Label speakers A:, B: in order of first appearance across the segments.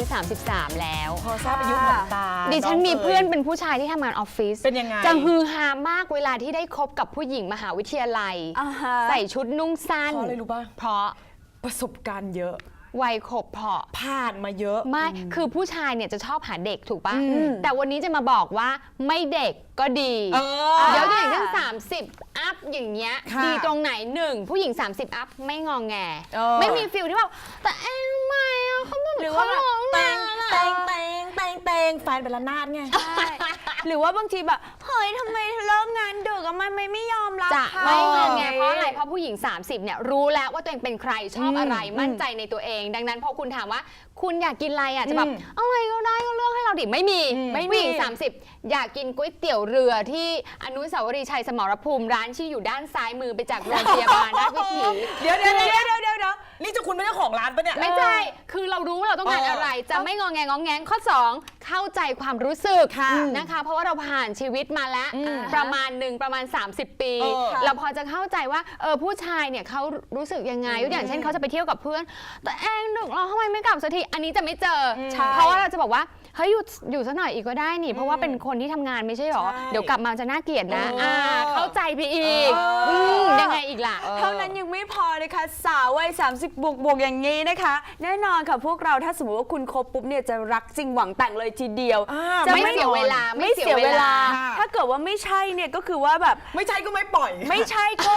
A: ยุ 33 แล้ว
B: พอทราบอายุของตา
A: ดิฉันมี
B: ง
A: เพื่อนเป็นผู้ชายที่ทำงานออฟฟิศ
B: เป็นยังไง
A: จะฮือฮามากเวลาที่ได้คบกับผู้หญิงมหาวิทยาลัย
C: อ่าฮะ
A: ใส่ชุดนุ่งสั้น
B: เพราะอะไรรู้ป่ะ
A: เพราะ
B: ประสบการณ์เยอะ
A: วัยขบเพาะ
B: ผ่านมาเยอะ
A: ไม่ คือผู้ชายเนี่ยจะชอบหาเด็กถูกปะ
B: อืม
A: แต่วันนี้จะมาบอกว่าไม่เด็กก็ดี
B: เออ
A: เดี๋ยวตัวอย่างเช่น30 อัพอย่างเงี้ย
B: ค่ะ
A: ดีตรงไหนหนึ่งผู้หญิง 30 อัพไม่งองแง
B: เออ
A: ไม่มีฟิลที่แบบแต่เอ็งไม่อะเขาแบบ
C: หรือว่าแบบ
A: เขร้อง
B: แต
A: นางน
B: แต
A: อะ
B: งแตงแตงแตงแฟนเป็นละนาดไง
C: หรือว่าบางทีแบบเฮ้ยทำไมเลิกงานดึกอะมันไม่ไม่ยอมรับ
A: จะ
C: เขา
A: ไม่งองแงเพราะอะไรเพราะผู้หญิง 30เนี่ยรู้แล้วว่าตัวเองเป็นใครชอบอะไรมั่นใจในตัวเอง ดังนั้นพอคุณถามว่า คุณอยากกินอะไรอะจะแบบ
B: อืม
A: อะไรก็ได้ก็เลือกให้เราดิไม่มี
B: อืม
A: ผู้หญิง30 อยากกินก๋วยเตี๋ยวเรือที่อนุสาวรีย์ชัยสมรภูมิร้านที่อยู่ด้านซ้ายมือไปจากโรงพยาบาลราชวิถี
B: เดี๋ยวเดี๋ยวเดี๋ยวเดี๋ยว เดี๋ยวเดี๋ยวนี่จะคุณเป็นเจ้าของร้านปะเนี่ย
A: ไม่ใช่ คือเรารู้ว่าเราต้องการ
B: เอออ
A: อะไรจะไม่งองแงงองแงงข้อ 2 เข้าใจความรู้สึก
B: ค่ะ
A: นะคะ เพราะว่าเราผ่านชีวิตมาแล้ว
B: อืม
A: ประมาณหนึ่งประมาณ 30 ปี
B: เออค่ะ
A: เราพอจะเข้าใจว่าเออผู้ชายเนี่ยเขารู้สึกยังไงยกอย่างเช่นเขาจะไปเที่ยวกับเพื่อน แต่เองดึกเราทำไมไม่กลับสักทีอันนี้จะไม่เจออ
B: ใช่
A: เพราะว่าเราจะบอกว่าเฮ้ยอยู่อยู่สักหน่อยอีกก็ได้นี่เพราะว่าเป็นคนที่ทำงานไม่ใช่หรอ
B: ใช่
A: เดี๋ยวกลับมาจะน่าเกลียดนะ
B: เอออ่า
A: เข้าใจไปอีก
B: เอออื
A: มยังไงอีกล่ะ
C: เท่านั้นยังไม่พอนะคะ สาววัย30บวกบวกๆอย่างนี้นะคะ แน่นอนค่ะพวกเราถ้าสมมติว่าคุณคบปุ๊บเนี่ยจะรักจริงหวังแต่งเลยทีเดียว
B: อ่า
C: จะ
A: ไม่เสียเวลาไม่
C: ไม่
A: เสี
C: เสี
A: ย
C: ย
A: เว
C: เว
A: ลา
C: ลา
B: ค่ะ
C: ถ้าเกิดว่าไม่ใช่เนี่ยก็คือว่าแบบ
B: ไม่ใช่ก็ไม่ปล่อย
C: ไม่ใช่ก็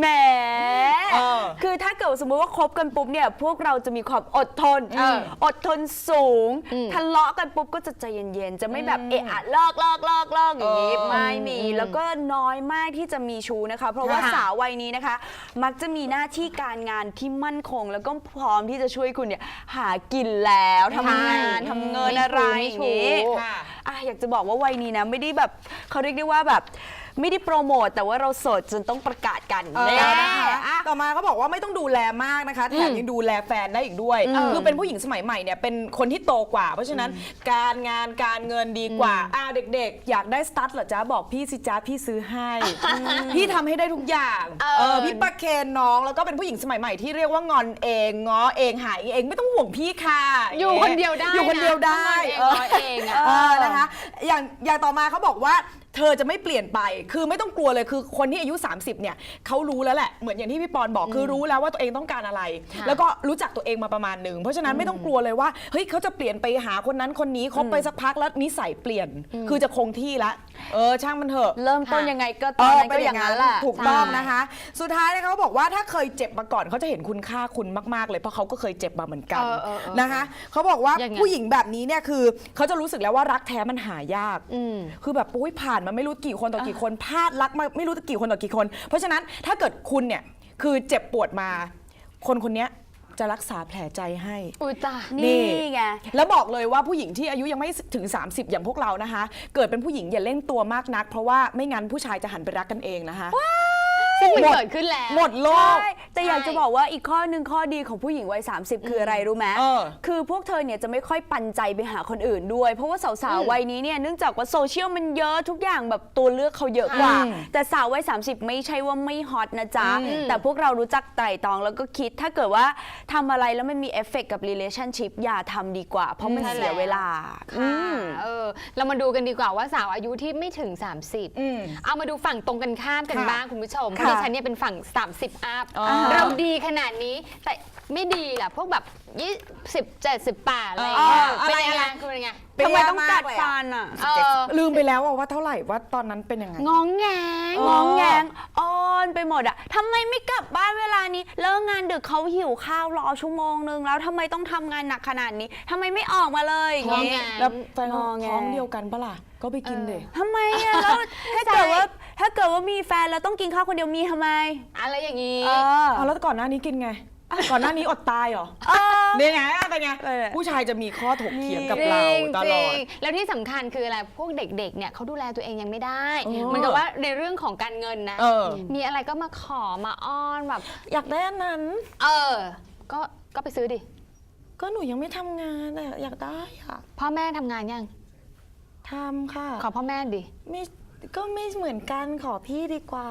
C: แหม
B: เออ
C: คือถ้าเกิดสมมุติว่าคบกันปุ๊บเนี่ย พวกเราจะมีความอดทน
B: เออ
C: อดทนสูง
A: อืม
C: ทะเลาะกันปุ๊บก็จะใจเย็นๆ จะไม่แบบเอะอะเลิกเลิกเลิกเลิกอย่างนี้
B: เออ
C: ไม่มี
A: อืม
C: แล้วก็น้อยมากที่จะมีชู้นะคะ เพราะว่า
A: ค่ะ
C: สาววัยนี้นะคะ มักจะมีหน้าที่การงานที่มั่นคง แล้วก็พร้อมที่จะช่วยคุณเนี่ยหากินแล้วทำงาน
A: ใช่
C: ทำเงินอะไร
A: ไม่
C: อย่าง
A: ชู้
C: นี้
B: ค่ะ
C: อะอยากจะบอกว่าวัยนี้นะไม่ได้แบบเขาเรียกได้ว่าแบบ ไม่ได้โปรโมทแต่ว่าเราโสดจนต้องประกาศกัน
B: เออ
C: แน่
B: นะคะ
C: อะ
B: ต่อมาเขาบอกว่าไม่ต้องดูแลมากนะคะแถมยังดูแลแฟนได้อีกด้วย คือเป็นผู้หญิงสมัยใหม่เนี่ยเป็นคนที่โตกว่า เพราะฉะนั้นการงานการเงินดีกว่าอ่าเด็กๆ อยากได้สตั๊ดเหรอจ๊ะบอกพี่สิจ๊ะพี่ซื้อให้พี่ทำให้ได้ทุกอย่าง
A: เออ
B: เออพี่ประเคนน้องแล้วก็เป็นผู้หญิงสมัยใหม่ที่เรียกว่างอนเองง้อเองหายเองไม่ต้องห่วงพี่ค่ะ
A: อยู่คนเดียวได้
B: อยู่คนเดียวได้
A: นะทำงานเองร้อยเองอะ
B: เออนะคะอย่างอย่างต่อมาเขาบอกว่า เธอจะไม่เปลี่ยนไป คือไม่ต้องกลัวเลยคือคนที่อายุ 30 เนี่ยเขารู้แล้วแหละเหมือนอย่างที่พี่ปอนบอกคือรู้แล้วว่าตัวเองต้องการอะไร
A: ค่ะ
B: แล้วก็รู้จักตัวเองมาประมาณหนึ่งเพราะฉะนั้นไม่ต้องกลัวเลยว่าเฮ้ยเขาจะเปลี่ยนไปหาคนนั้นคนนี้คบไปสักพักแล้วนิสัยเปลี่ยน คือจะคงที่ละ เออช่างมันเถอะ
C: เริ่มต้น
A: ค่ะ
C: ยังไงก็ตอนนั้นก็อย่างนั้นแหละ
B: ถูกต้อง
A: ใช่
B: นะคะ สุดท้ายนะคะเขาบอกว่าถ้าเคยเจ็บมาก่อนเขาจะเห็นคุณค่าคุณมาก ๆ เลยเพราะเขาก็เคยเจ็บมาเหมือนกัน
A: เออเออเออ
B: นะคะเขาบอกว่า
A: ยังไง
B: ผู้หญิงแบบนี้เนี่ยคือเขาจะรู้สึกแล้วว่ารักแท้มันหายาก
A: อืม
B: คือแบบปุ้ยผ่านมาไม่รู้กี่คนต่อกี่คนพลาดรักมาไม่รู้กี่คนต่อกี่คน เพราะฉะนั้นถ้าเกิดคุณเนี่ยคือเจ็บปวดมา คนคนเนี้ย จะรักษาแผลใจให้
A: อุ้ยตาย
C: นี่ไง
B: แล้วบอกเลยว่าผู้หญิงที่อายุยังไม่ถึง 30 อย่างพวกเรานะคะ เกิดเป็นผู้หญิงอย่าเล่นตัวมากนัก เพราะว่าไม่งั้นผู้ชายจะหันไปรักกันเองนะคะ
A: ซึ่งมัน
B: หมด
A: เกิดขึ้นแล้ว
B: หมดโลก
C: ใช่แต่อยากจะบอกว่าอีกข้อหนึ่งข้อดีของผู้หญิงวัย 30 คืออะไรรู้ไหม
B: เออ
C: คือพวกเธอเนี่ยจะไม่ค่อยปันใจไปหาคนอื่นด้วย เพราะว่าสาวๆวัยนี้เนี่ยเนื่องจากว่าโซเชียลมันเยอะทุกอย่างแบบตัวเลือกเขาเยอะกว่า
B: อืม
C: แต่สาววัย 30 ไม่ใช่ว่าไม่ฮอตนะจ๊ะ
B: อืม
C: แต่พวกเรารู้จักไตร่ตรองแล้วก็คิดถ้าเกิดว่าทำอะไรแล้วมันมีเอฟเฟกต์กับ relationship อย่าทำดีกว่า เพราะมัน
A: ใช่
C: เสีย
A: แล้ว
C: เวลา
A: ค่ะเออ เรามาดูกันดีกว่าว่าสาวอายุที่ไม่ถึง
B: อืม
A: 30เอามาดูฝั่งตรงกันข้ามกัน
B: ค่ะ
A: บ้างคุณผู้ชมเพ
C: ค่ะ
A: ราะดิฉันเนี่ยเป็นฝั่ง 30 อัพ
B: อ๋อ
A: เราดีขนาดนี้แต่ไม่ดีล่ะ พวกแบบ 20 78อะไรอย่างเงี้ย
B: เออ
A: เป็น
B: อะไร
A: ยังไง
B: อะไร
A: คือเป็นยังไง
C: ทำไมต้องกัด
B: เลยอะ
C: ฟันอะ
A: เออ
B: ลืมไปแล้วอะว่าเท่าไหร่ว่าตอนนั้นเป็นยังไง
A: งองแงง
C: งองแงงอ้อนไปหมดอะทำไมไม่กลับบ้านเวลานี้เลิกงานดึกเขาหิวข้าวรอชั่วโมงนึงแล้วทำไมต้องทำงานหนักขนาดนี้ทำไมไม่ออกมาเลยอย่าง
A: งอ
C: งี้
A: แง
B: แล้วแฟนเขา
C: งอแง
B: ท้องเดียวกันปะล่ะ ก็ไปกินเด็
C: ทำไมอะแล้วถ้าเกิดว่าถ้าเกิดว่ามีแฟนแล้วต้องกินข้าวคนเดียวมีทำไม
A: อะไรอย่างงี้
C: เออ
B: เอาแล้วก่อนหน้านี้กินไง ก่อนหน้านี้อดตายเหรอ
C: เออ
B: เนี่ยไงเป็นไง
C: เออ
B: ผู้ชายจะมีข้อถกเถียงกับ
A: จริง
B: เราตลอด
A: จริงแล้วที่สำคัญคืออะไร พวกเด็กๆ เนี่ยเขาดูแลตัวเองยังไม่ได้
B: เออ
A: เหมือนกับว่าในเรื่องของการเงินนะ
B: เออ
A: มีอะไรก็มาขอมาอ้อนแบบ
B: อยากได้อันนั้น
A: เออ ก็ก็ไปซื้อดิ
B: ก็หนูยังไม่ทำงานอะอยากได้อะ
A: พ่อแม่ทำงานยัง
B: ทำค่ะ
A: ขอพ่อแม่ดิ
B: ไม่ก็ไม่เหมือนกันขอพี่ดีกว่า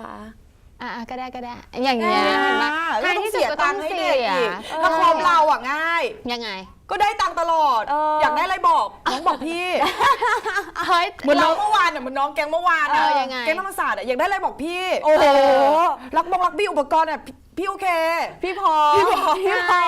A: อะๆก็ได้ก็ได้ อย่างเงี้ยเห็นปะ
B: แล้วต้อง
A: ท้ายที่สุด
B: เสีย
A: ก็
B: ตังค์ให้เด็กอีก
A: เออ
B: ถ้าคบเราอะง่าย
A: ยังไง
B: ก็ได้ตังค์ตลอด
C: เออ
B: อ
C: อ
B: ยากได้อะไรบอกน้องบอกพี่
A: เฮ้ย
B: เหมือนน้องเมื่อวานเนี่ยเหมือนน้องแกงเมื่อวานอะ
A: เออยังไง
B: แกงธรรมศาสตร์อะอยากได้อะไรบอกพี่
C: โอ้โห
B: รักบงรักบี้อุปกรณ์อะพี่พี่โอเค
C: พี่พอ
B: พี่พอ
C: พี่พอ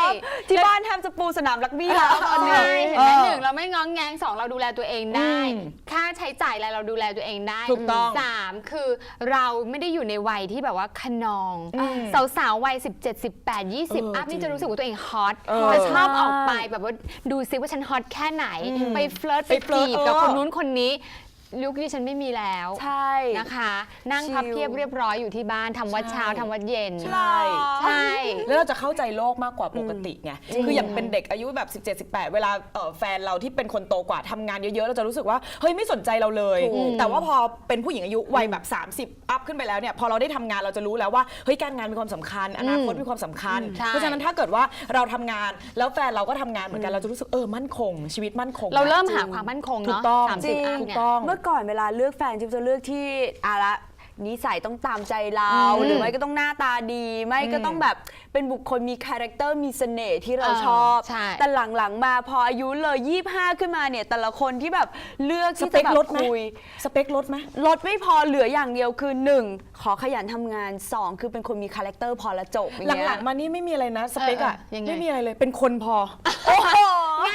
C: ที่บ้านแทบจะปูสนามรักบี้แล้วตอนนี้
A: ใช่เห็นไหม
C: ออ
A: หนึ่งเราไม่ง้องแงงสองเราดูแลตัวเองได้
B: อืม
A: ค่า ใช้จ่ายอะไรเราดูแลตัวเองได้
B: ถูกต้อง
A: สามคือเราไม่ได้อยู่ในวัยที่แบบว่าขนอง
B: อืม
A: สาวๆวัย17 18
B: เออ
A: 20อัพ
B: จริ
A: นี่
B: ง
A: จะรู้สึกว่าตัวเองฮอต
B: เออ
A: จะชอบออกไปแบบว่าดูซิว่าฉันฮอตแค่ไหน
B: อืม
A: ไปเฟลิร์ต
B: ไป
A: ไป
B: เฟลิร์
A: จี
B: ต
A: บกับ
B: เออ
A: คนนู้นคนนี้ ยุคที่ฉันไม่มีแล้ว
C: ใช่
A: นะคะ นั่งพับ
C: ชิล
A: เพียบเรียบร้อยอยู่ที่บ้านทำวัดเช้า
B: ใช่
A: ทำวัดเย็น
B: ใช่
A: ใช่
B: แล้วเราจะเข้าใจโลกมากกว่าปกติไง
C: จริง
B: คืออย่างเป็นเด็กอายุแบบ 17 18 เวลาเอ่อแฟนเราที่เป็นคนโตกว่าทำงานเยอะๆ เราจะรู้สึกว่า เฮ้ยไม่สนใจเราเลย
C: ถูก
B: แต่ว่าพอเป็นผู้หญิงอายุวัยแบบ 30 อัพขึ้นไปแล้วเนี่ย พอเราได้ทำงานเราจะรู้แล้วว่า เฮ้ยการงานมีความสำคัญ อนาคตมีความสำคัญ
A: ใช่
B: เพราะฉะนั้นถ้าเกิดว่าเราทำงานแล้วแฟนเราก็ทำงานเหมือนกัน เราจะรู้สึกเออมั่นคง ชีวิตมั่นคง
A: เราเริ่ม
B: จง
A: หาความมั่นคง
B: ถูก
A: เนาะ
B: ต้อง
A: สาม
C: จริ
A: สิบ
C: ง
A: อัพ
B: ถูก
A: เนี่ย
B: ต้อง
C: เมื่อก่อนเวลาเลือกแฟนจิ๊บจะเลือกที่อะละนิสัยต้องตามใจเรา
A: อืม
C: หรือไม่ก็ต้องหน้าตาดี ไม่ก็ต้องแบบเป็นบุคคลมีคาแรคเตอร์มีเสน่ห์ที่เรา
A: เออ
C: ชอบ
A: ใช่
C: แต่หลังๆมาพออายุเลย25ขึ้นมาเนี่ย แต่ละคนที่แบบเลือก
B: ส
C: ที่
B: เป
C: จะ
B: ค
C: แบบ
B: ลดไหม
C: คุย
B: สเปคลดไหม
C: ลดไม่พอเหลืออย่างเดียวคือ 1 ขอขยันทำงาน 2 คือเป็นคนมีคาแรคเตอร์พอละจบอย่างเงี้ย
B: หลังๆมานี่ไม่มีอะไรนะสเปคอะ
A: เออเออยังไง
B: ไม่มีอะไรเลยเป็นคนพอ
C: โอ้โห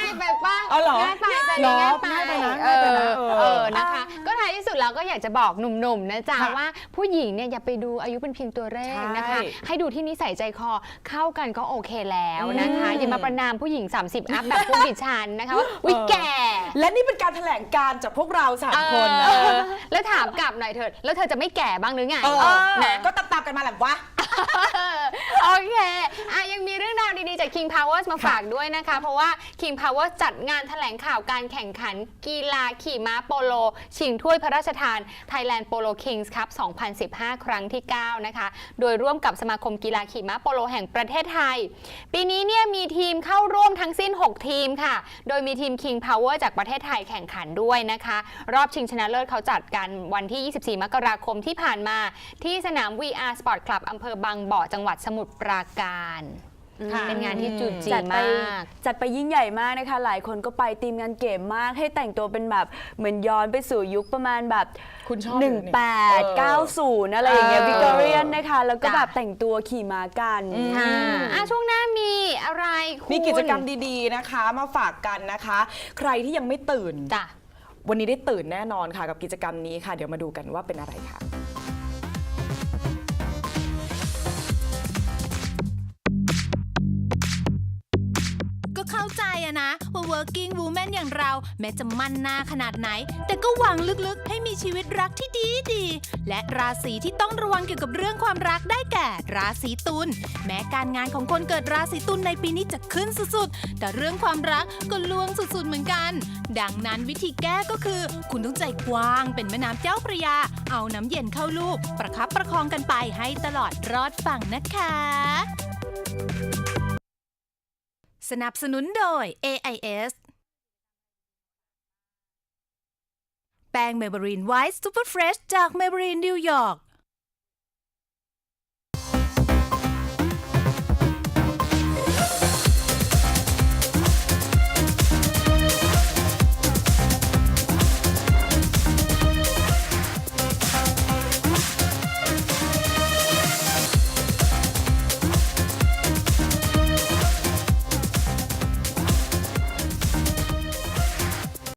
A: ง่ายไปป่ะ
B: เอาเหรอ
A: ง่ายไปแต่
B: เหรอ
A: ง่ายไป
B: ง่ายไปนะ
A: เอ
B: ง่ายไป
A: อ
B: นะเออ
A: เออนะคะ ก็ท้ายที่สุดแล้วก็อยากจะบอกหนุ่มๆนะจ๊ะ
B: ค่ะ
A: ว่าผู้หญิงเนี่ยอย่าไปดูอายุเป็นเพียงตัวเลขนะคะ
B: ใช่
A: ให้ดูที่นิสัยใจคอเข้ากันก็โอเคแล้วนะคะ
B: อืม
A: อย่ามาประนามผู้หญิง 30 อัพแบบพวกดิฉันนะคะว่าวิแก่
B: และนี่เป็นการแถลงการจากพวกเราสามคนนะ
A: เออแล้วถามกลับหน่อยเถอะแล้วเธอจะไม่แก่บ้างหรือไง
B: เออ
A: นะ
B: ก็ตามๆกันมาแหละวะ
A: โอเคอะยังมีเรื่องราวดี ๆ จาก King Powers มาฝากด้วยนะคะ เพราะว่า King Powers จัดงานแถลงข่าวการแข่งขัน กีฬาขี่ม้าโปโล ชิงถ้วยพระราชทาน Thailand Polo Kings Cup 2015 ครั้งที่ 9 นะคะ โดยร่วมกับสมาคมกีฬาขี่ม้าโปโลแห่งประเทศไทย ปีนี้เนี่ยมีทีมเข้าร่วมทั้งสิ้น 6 ทีมค่ะ โดยมีทีม King Power จากประเทศไทยแข่งขันด้วยนะคะ รอบชิงชนะเลิศเขาจัดกันวันที่ 24 มกราคมที่ผ่านมา ที่สนาม VR Sport Club อำเภอบางบ่อจังหวัดสมุทรปราการ
B: ค่ะ
A: เป็นงานที่จุจี
C: จัดไป
A: มาก
C: จัดไปยิ่งใหญ่มากนะคะ หลายคนก็ไปทีมงานเก๋มาก ให้แต่งตัวเป็นแบบเหมือนย้อนไปสู่ยุคประมาณแบบ
B: คุณชอบ
C: 18 90อะไรอย่างเงี้ย
A: เออ
C: วิกตอเรียนนะคะ แล้วก็
A: จ้ะ
C: แบบแต่งตัวขี่ม้ากัน
A: ค่ะอะช่วงหน้ามีอะไรคุณ
B: มีกิจกรรมดีๆนะคะมาฝากกันนะคะ ใครที่ยังไม่ตื่น
A: จ้ะ
B: วันนี้ได้ตื่นแน่นอนค่ะกับกิจกรรมนี้ค่ะ เดี๋ยวมาดูกันว่าเป็นอะไรค่ะ
D: เข้าใจอะนะว่า working woman อย่างเราแม้จะมั่นหน้าขนาดไหน แต่ก็หวังลึกๆ ให้มีชีวิตรักที่ดีดีและราศีที่ต้องระวังเกี่ยวกับเรื่องความรักได้แก่ ราศีตุลแม้การงานของคนเกิดราศีตุลในปีนี้จะขึ้นสุดๆ แต่เรื่องความรักก็ลวงสุดๆเหมือนกัน ดังนั้นวิธีแก้ก็คือ คุณต้องใจกว้างเป็นแม่น้ำเจ้าพระยา เอาน้ำเย็นเข้าลูก ประคับประคองกันไปให้ตลอดรอดฝั่งนะคะ สนับสนุนโดย AIS แป้งเมเบรีนไวท์ซูเปอร์เฟรชจากเมเบรีนนิวยอร์ก